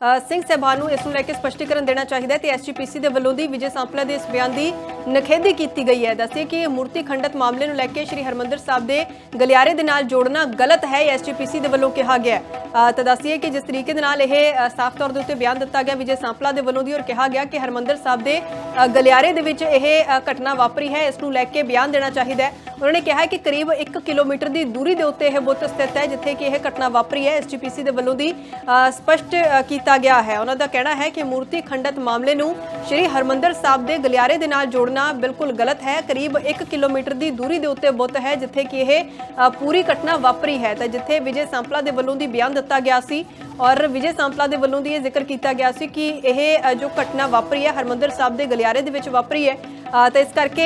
ਅ, ਸਿੰਘ ਸਾਹਿਬਾਨ ਨੂੰ ਇਸ ਨੂੰ ਲੈ ਕੇ ਸਪਸ਼ਟੀਕਰਨ ਦੇਣਾ ਚਾਹੀਦਾ ਹੈ ਤੇ ਐਸਜੀਪੀਸੀ ਦੇ ਵੱਲੋਂ ਦੀ ਵਿਜੇ ਸਾਂਪਲਾ ਦੇ ਇਸ ਬਿਆਨ ਦੀ ਨਖੇਦੀ ਕੀਤੀ ਗਈ ਹੈ। ਦੱਸਿਏ ਕਿ ਮੂਰਤੀ ਖੰਡਤ ਮਾਮਲੇ ਨੂੰ ਲੈ ਕੇ ਸ੍ਰੀ ਹਰਮੰਦਰ ਸਾਹਿਬ ਦੇ ਗਲਿਆਰੇ ਦੇ ਨਾਲ ਜੋੜਨਾ ਗਲਤ ਹੈ ਐਸਜੀਪੀਸੀ ਦੇ ਵੱਲੋਂ ਕਿਹਾ ਗਿਆ ਤਾਂ ਦੱਸਿਏ ਕਿ ਜਿਸ ਤਰੀਕੇ ਦੇ ਨਾਲ ਇਹ ਸਾਫ਼ ਤੌਰ ਦੇ ਉੱਤੇ ਬਿਆਨ ਦਿੱਤਾ ਗਿਆ ਵਿਜੇ ਸਾਂਪਲਾ ਦੇ ਵੱਲੋਂ ਦੀ ਔਰ ਕਿਹਾ ਗਿਆ ਕਿ ਹਰਮੰਦਰ ਸਾਹਿਬ ਦੇ ਗਲਿਆਰੇ ਦੇ ਵਿੱਚ ਇਹ ਘਟਨਾ ਵਾਪਰੀ ਹੈ ਇਸ ਨੂੰ ਲੈ ਕੇ ਬਿਆਨ ਦੇਣਾ ਚਾਹੀਦਾ ਹੈ। ਉਹਨਾਂ ਨੇ ਕਿਹਾ ਕਿ ਕਰੀਬ 1 ਕਿਲੋਮੀਟਰ ਦੀ ਦੂਰੀ ਦੇ ਉੱਤੇ ਇਹ ਬੁੱਤ ਸਥਿਤ ਹੈ ਜਿੱਥੇ ਕਿ ਇਹ ਘਟਨਾ ਵਾਪਰੀ ਹੈ। ਐਸਜੀਪੀਸੀ ਦੇ ਵੱਲੋਂ ਦੀ ਅ, ਸਪਸ਼ਟ ਕੀਤਾ ਗਿਆ ਹੈ। ਉਹਨਾਂ ਦਾ ਕਹਿਣਾ ਹੈ ਕਿ ਮੂਰਤੀ ਖੰਡਤ ਮਾਮਲੇ ਨੂੰ ਸ਼੍ਰੀ ਹਰਮੰਦਰ ਸਾਹਿਬ ਦੇ ਗਲਿਆਰੇ ਦੇ ਨਾਲ ਜੋੜਨਾ ਬਿਲਕੁਲ ਗਲਤ ਹੈ। ਕਰੀਬ 1 ਕਿਲੋਮੀਟਰ ਦੀ ਦੂਰੀ ਦੇ ਉੱਤੇ ਬੁੱਤ ਹੈ ਜਿੱਥੇ ਕਿ ਇਹ ਪੂਰੀ ਘਟਨਾ ਵਾਪਰੀ ਹੈ। ਤਾਂ ਜਿੱਥੇ ਵਿਜੇ ਸੰਪਲਾ ਦੇ ਵੱਲੋਂ ਦੀ ਬਿਆਨ ਦਿੱਤਾ ਗਿਆ ਸੀ ਔਰ ਵਿਜੇ ਸੰਪਲਾ ਦੇ ਵੱਲੋਂ ਦੀ ਇਹ ਜ਼ਿਕਰ ਕੀਤਾ ਗਿਆ ਸੀ ਕਿ ਇਹ ਜੋ ਘਟਨਾ ਵਾਪਰੀ ਹੈ ਹਰਮੰਦਰ ਸਾਹਿਬ ਦੇ ਗਲਿਆਰੇ ਦੇ ਵਿੱਚ ਵਾਪਰੀ ਹੈ। ਤਾਂ ਇਸ ਕਰਕੇ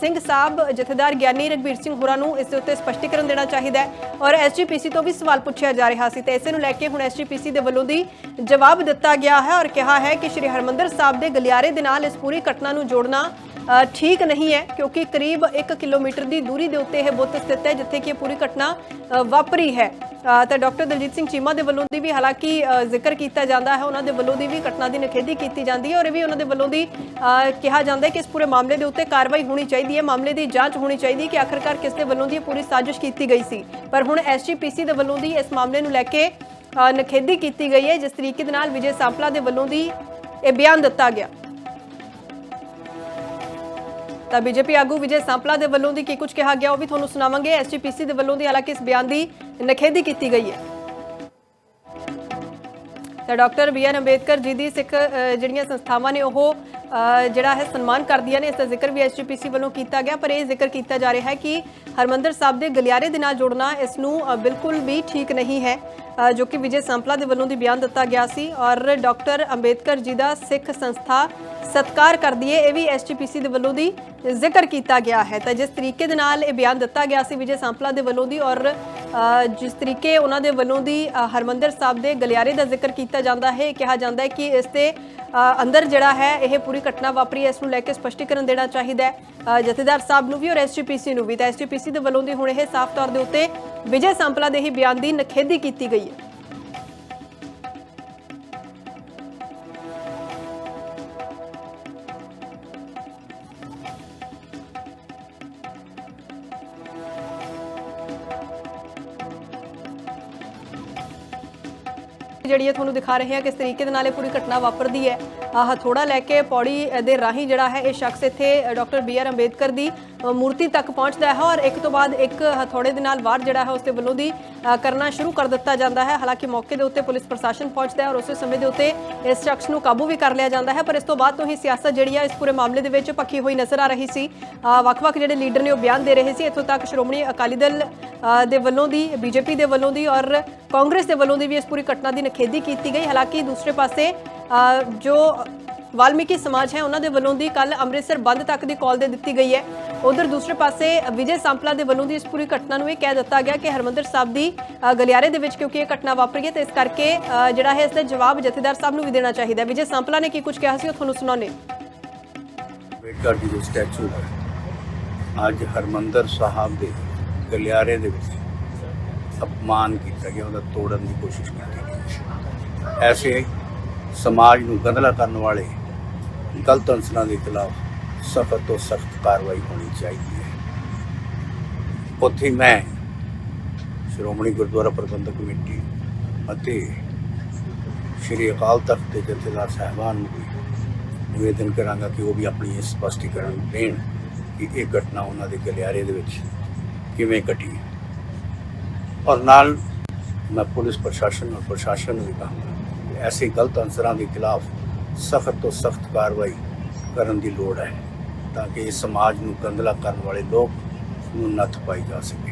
ਸਿੰਘ ਸਾਹਿਬ, ਜਥੇਦਾਰ ਗਿਆਨੀ ਰਗਵੀਰ ਸਿੰਘ ਹੋਰਾਂ ਨੂੰ ਇਸ ਦੇ ਉੱਤੇ ਸਪਸ਼ਟੀਕਰਨ ਦੇਣਾ ਚਾਹੀਦਾ ਹੈ ਔਰ ਐਸਜੀਪੀਸੀ ਤੋਂ ਵੀ ਸਵਾਲ ਪੁੱਛਿਆ ਜਾ ਰਿਹਾ ਸੀ ਤੇ ਇਸੇ ਨੂੰ ਲੈ ਕੇ ਹੁਣ ਐਸਜੀਪੀਸੀ ਦੇ ਵੱਲੋਂ ਦੀ ਜਵਾਬ ਦਿੱਤਾ ਗਿਆ ਹੈ ਔਰ ਕਿਹਾ ਹੈ ਕਿ ਸ਼੍ਰੀ ਹਰਮੰਦਰ ਸਾਹਿਬ ਦੇ ਗਲਿਆਰੇ ਦੇ ਨਾਲ ਇਸ ਪੂਰੀ ਘਟਨਾ ਨੂੰ ਜੋੜਨਾ ਠੀਕ ਨਹੀਂ ਹੈ ਕਿਉਂਕਿ ਕਰੀਬ 1 ਕਿਲੋਮੀਟਰ ਦੀ ਦੂਰੀ ਦੇ ਉੱਤੇ ਇਹ ਬੁੱਤ ਸਥਿਤ ਹੈ ਜਿੱਥੇ ਕਿ ਇਹ ਪੂਰੀ ਘਟਨਾ ਵਾਪਰੀ ਹੈ। ਤਾਂ ਡਾਕਟਰ ਦਲਜੀਤ ਸਿੰਘ ਚੀਮਾ ਦੇ ਵੱਲੋਂ ਦੀ ਵੀ ਹਾਲਾਂਕਿ ਜ਼ਿਕਰ ਕੀਤਾ ਜਾਂਦਾ ਹੈ। ਉਹਨਾਂ ਦੇ ਵੱਲੋਂ ਦੀ ਵੀ ਘਟਨਾ ਦੀ ਨਿਖੇਧੀ ਕੀਤੀ ਜਾਂਦੀ ਹੈ ਔਰ ਇਹ ਵੀ ਉਹਨਾਂ ਦੇ ਵੱਲੋਂ ਦੀ ਕਿਹਾ ਜਾਂਦਾ ਹੈ ਕਿ ਇਸ ਪੂਰੇ ਮਾਮਲੇ ਦੇ ਉੱਤੇ ਕਾਰਵਾਈ ਹੋਣੀ ਚਾਹੀਦੀ ਹੈ। ਮਾਮਲੇ ਦੀ ਜਾਂਚ ਹੋਣੀ ਚਾਹੀਦੀ ਹੈ ਕਿ ਆਖਰਕਾਰ ਕਿਸ ਦੇ ਵੱਲੋਂ ਦੀ ਪੂਰੀ ਸਾਜ਼ਿਸ਼ ਕੀਤੀ ਗਈ ਸੀ। ਪਰ ਹੁਣ ਐਸਜੀਪੀਸੀ ਦੇ ਵੱਲੋਂ ਦੀ ਇਸ ਮਾਮਲੇ ਨੂੰ ਲੈ ਕੇ ਅ, ਨਿਖੇਧੀ ਕੀਤੀ ਗਈ ਹੈ ਜਿਸ ਤਰੀਕੇ ਦੇ ਨਾਲ ਵਿਜੇ ਸਾਂਪਲਾ ਦੇ ਵੱਲੋਂ ਦੀ ਇਹ ਬਿਆਨ ਦਿੱਤਾ ਗਿਆ। ਤਾਂ ਬੀਜੇਪੀ ਆਗੂ ਵਿਜੇ ਸਾਂਪਲਾ ਦੇ ਵੱਲੋਂ ਦੀ ਕੀ ਕੁਝ ਕਿਹਾ ਗਿਆ, ਉਹ ਵੀ ਤੁਹਾਨੂੰ ਸੁਣਾਵਾਂਗੇ। ਐਸਜੀਪੀਸੀ ਦੇ ਵੱਲੋਂ ਦੀ ਹਾਲਾਂਕਿ ਇਸ ਬਿਆਨ ਦੀ ਨਿਖੇਧੀ ਕੀਤੀ ਗਈ ਹੈ। ਤਾਂ doctor B R Ambedkar ji ਦੀ ਸਿੱਖ ਜਿਹੜੀਆਂ ਸੰਸਥਾਵਾਂ ਨੇ, ਉਹ ਜਿਹੜਾ ਹੈ ਸਨਮਾਨ ਕਰਦੀਆਂ ਨੇ, ਇਸ ਦਾ ਜ਼ਿਕਰ ਵੀ ਐਸਜੀਪੀਸੀ ਵੱਲੋਂ ਕੀਤਾ ਗਿਆ, ਪਰ ਇਹ ਜ਼ਿਕਰ ਕੀਤਾ ਜਾ ਰਿਹਾ ਹੈ ਕਿ ਹਰਮੰਦਰ ਸਾਹਿਬ ਦੇ ਗਲਿਆਰੇ ਦੇ ਨਾਲ ਜੋੜਨਾ ਇਸ ਨੂੰ ਬਿਲਕੁਲ ਵੀ ਠੀਕ ਨਹੀਂ ਹੈ ਜੋ ਕਿ ਵਿਜੇ ਸੰਪਲਾ ਦੇ ਵੱਲੋਂ ਦੀ ਬਿਆਨ ਦਿੱਤਾ ਗਿਆ ਸੀ ਔਰ ਡਾਕਟਰ ਅੰਬੇਦਕਰ ਜੀ ਦਾ ਸਿੱਖ ਸੰਸਥਾ ਸਤਕਾਰ ਕਰਦੀ ਹੈ ਇਹ ਵੀ ਐਸਜੀਪੀਸੀ ਦੇ ਵੱਲੋਂ ਦੀ ਜ਼ਿਕਰ ਕੀਤਾ ਗਿਆ ਹੈ। ਤਾਂ ਜਿਸ ਤਰੀਕੇ ਦੇ ਨਾਲ ਇਹ ਬਿਆਨ ਦਿੱਤਾ ਗਿਆ ਸੀ ਵਿਜੇ ਸੰਪਲਾ ਦੇ ਵੱਲੋਂ ਦੀ ਔਰ ਜਿਸ ਤਰੀਕੇ ਉਹਨਾਂ ਦੇ ਵੱਲੋਂ ਦੀ ਅ, ਹਰਮੰਦਰ ਸਾਹਿਬ ਦੇ ਗਲਿਆਰੇ ਦਾ ਜ਼ਿਕਰ ਕੀਤਾ ਜਾਂਦਾ ਹੈ ਕਿਹਾ ਜਾਂਦਾ ਹੈ ਕਿ ਇਸ ਤੇ ਅੰਦਰ ਜਿਹੜਾ ਹੈ ਇਹ ਪੂਰੀ ਘਟਨਾ ਵਾਪਰੀ ਹੈ ਇਸ ਨੂੰ ਲੈ ਕੇ ਸਪਸ਼ਟੀਕਰਨ ਦੇਣਾ ਚਾਹੀਦਾ ਹੈ। ਜਥੇਦਾਰ ਸਾਹਿਬ ਨੂੰ ਵੀ ਔਰ ਐਸਜੀਪੀਸੀ ਨੂੰ ਵੀ ਤਾਂ ਐਸਜੀਪੀਸੀ ਦੇ ਵੱਲੋਂ ਦੀ ਹੁਣ ਇਹ ਸਾਫ਼ ਤੌਰ ਦੇ ਉੱਤੇ ਵਿਜੇ ਸੰਪਲਾ ਦੇ ਹੀ ਬਿਆਨ ਦੀ ਨਖੇਧੀ ਕੀਤੀ ਗਈ ਹੈ। ਜਿਹੜੀ ਹੈ ਤੁਹਾਨੂੰ ਦਿਖਾ ਰਹੇ ਹਾਂ ਕਿਸ ਤਰੀਕੇ ਦੇ ਨਾਲ ਇਹ ਪੂਰੀ ਘਟਨਾ ਵਾਪਰਦੀ ਹੈ। ਆਹ ਹਥੋੜਾ ਲੈ ਕੇ ਪੌੜੀ ਦੇ ਰਾਹੀਂ ਜਿਹੜਾ ਹੈ ਇਹ ਸ਼ਖਸ ਇੱਥੇ ਡਾਕਟਰ ਬੀ ਆਰ ਅੰਬੇਦਕਰ ਦੀ ਮੂਰਤੀ ਤੱਕ ਪਹੁੰਚਦਾ ਹੈ ਔਰ ਇੱਕ ਤੋਂ ਬਾਅਦ ਇੱਕ ਹਥੋੜੇ ਦੇ ਨਾਲ ਵਾਰ ਜਿਹੜਾ ਹੈ ਉਸ ਦੇ ਵੱਲੋਂ ਦੀ ਕਰਨਾ ਸ਼ੁਰੂ ਕਰ ਦਿੱਤਾ ਜਾਂਦਾ ਹੈ। ਹਾਲਾਂਕਿ ਮੌਕੇ ਦੇ ਉੱਤੇ ਪੁਲਿਸ ਪ੍ਰਸ਼ਾਸਨ ਪਹੁੰਚਦਾ ਹੈ ਔਰ ਉਸੇ ਸਮੇਂ ਦੇ ਉੱਤੇ ਇਸ ਸ਼ਖਸ ਨੂੰ ਕਾਬੂ ਵੀ ਕਰ ਲਿਆ ਜਾਂਦਾ ਹੈ। ਪਰ ਇਸ ਤੋਂ ਬਾਅਦ ਤੋਂ ਹੀ ਸਿਆਸਤ ਜਿਹੜੀ ਹੈ ਇਸ ਪੂਰੇ ਮਾਮਲੇ ਦੇ ਵਿੱਚ ਪੱਕੀ ਹੋਈ ਨਜ਼ਰ ਆ ਰਹੀ ਸੀ। ਵੱਖ-ਵੱਖ ਜਿਹੜੇ ਲੀਡਰ ਨੇ ਉਹ ਬਿਆਨ ਦੇ ਰਹੇ ਸੀ। ਇੱਥੋਂ ਤੱਕ ਸ਼੍ਰੋਮਣੀ ਅਕਾਲੀ ਦਲ ਦੇ ਵੱਲੋਂ ਦੀ, ਬੀਜੇਪੀ ਦੇ ਵੱਲੋਂ ਦੀ ਔਰ ਕਾਂਗਰਸ ਦੇ ਵੱਲੋਂ ਦੀ ਵੀ ਇਸ ਪੂਰੀ ਘਟਨਾ ਦੀ ਨਿਖੇਧੀ ਕੀਤੀ ਗਈ। ਹਾਲਾਂਕਿ ਦੂਸਰੇ ਪਾਸੇ ਜੋ ਵਾਲਮੀਕੀ ਸਮਾਜ ਹੈ, ਉਹਨਾਂ ਦੇ ਵੱਲੋਂ ਦੀ ਕੱਲ ਅੰਮ੍ਰਿਤਸਰ ਬੰਦ ਤੱਕ ਦੀ ਕਾਲ ਦੇ ਦਿੱਤੀ ਗਈ ਹੈ। ਉਧਰ ਦੂਸਰੇ ਪਾਸੇ, ਵਿਜੇ ਸੰਪਲਾ ਦੇ ਵੱਲੋਂ ਦੀ ਇਸ ਪੂਰੀ ਘਟਨਾ ਨੂੰ ਇਹ ਕਹਿ ਦਿੱਤਾ ਗਿਆ ਕਿ ਹਰਮੰਦਰ ਸਾਹਿਬ ਦੀ ਗਲਿਆਰੇ ਦੇ ਵਿੱਚ ਕਿਉਂਕਿ ਇਹ ਘਟਨਾ ਵਾਪਰੀ ਹੈ, ਤੇ ਇਸ ਕਰਕੇ ਜਿਹੜਾ ਹੈ, ਇਸ ਦਾ ਜਵਾਬ ਜਥੇਦਾਰ ਸਾਹਿਬ ਨੂੰ ਵੀ ਦੇਣਾ ਚਾਹੀਦਾ ਵਿਜੇ ਸੰਪਲਾ ਨੇ ਕੀ ਕੁਝ ਕਿਹਾ ਸੀ, ਉਹ ਤੁਹਾਨੂੰ ਸੁਣਾਉਂਦੇ ਅੰਬੇਡਕਰ ਜੀ ਦੇ ਸਟੈਚੂ ਅੱਜ ਹਰਮੰਦਰ ਸਾਹਿਬ ਦੇ ਗਲਿਆਰੇ ਦੇ ਵਿੱਚ ਅਪਮਾਨ ਕੀਤਾ ਗਿਆ, ਉਹਦਾ ਤੋੜਨ ਦੀ ਕੋਸ਼ਿਸ਼ ਕੀਤੀ ਗਈ। ਐਸੇ ਸਮਾਜ ਨੂੰ ਗੰਦਲਾ ਕਰਨ ਵਾਲੇ ਗਲਤ ਅੰਸਰਾਂ ਦੇ ਖਿਲਾਫ ਸਖਤ ਤੋਂ ਸਖਤ ਕਾਰਵਾਈ ਹੋਣੀ ਚਾਹੀਦੀ ਹੈ। ਉੱਥੇ ਮੈਂ ਸ਼੍ਰੋਮਣੀ ਗੁਰਦੁਆਰਾ ਪ੍ਰਬੰਧਕ ਕਮੇਟੀ ਅਤੇ ਸ਼੍ਰੀ ਅਕਾਲ ਤਖਤ ਦੇ ਜਥੇਦਾਰ ਸਾਹਿਬਾਨ ਨੂੰ ਵੀ ਨਿਵੇਦਨ ਕਰਾਂਗਾ ਕਿ ਉਹ ਵੀ ਆਪਣੀ ਇਸ ਸਪਸ਼ਟੀਕਰਨ ਦੇਣ ਕਿ ਇਹ ਘਟਨਾ ਉਹਨਾਂ ਦੇ ਗਲਿਆਰੇ ਦੇ ਵਿੱਚ ਕਿਵੇਂ ਘਟੀ ਔਰ ਨਾਲ ਮੈਂ ਪੁਲਿਸ ਪ੍ਰਸ਼ਾਸਨ ਔਰ ਪ੍ਰਸ਼ਾਸਨ ਨੂੰ ਵੀ ਕਹਾਂਗਾ ਕਿ ਐਸੇ ਗਲਤ ਅਨਸਰਾਂ ਦੇ ਖਿਲਾਫ ਸਖਤ ਤੋਂ ਸਖਤ ਕਾਰਵਾਈ ਕਰਨ ਦੀ ਲੋੜ ਹੈ, ਤਾਂ ਕਿ ਸਮਾਜ ਨੂੰ ਗੰਦਲਾ ਕਰਨ ਵਾਲੇ ਲੋਕ ਨੂੰ ਨੱਥ ਪਾਈ ਜਾ ਸਕੇ।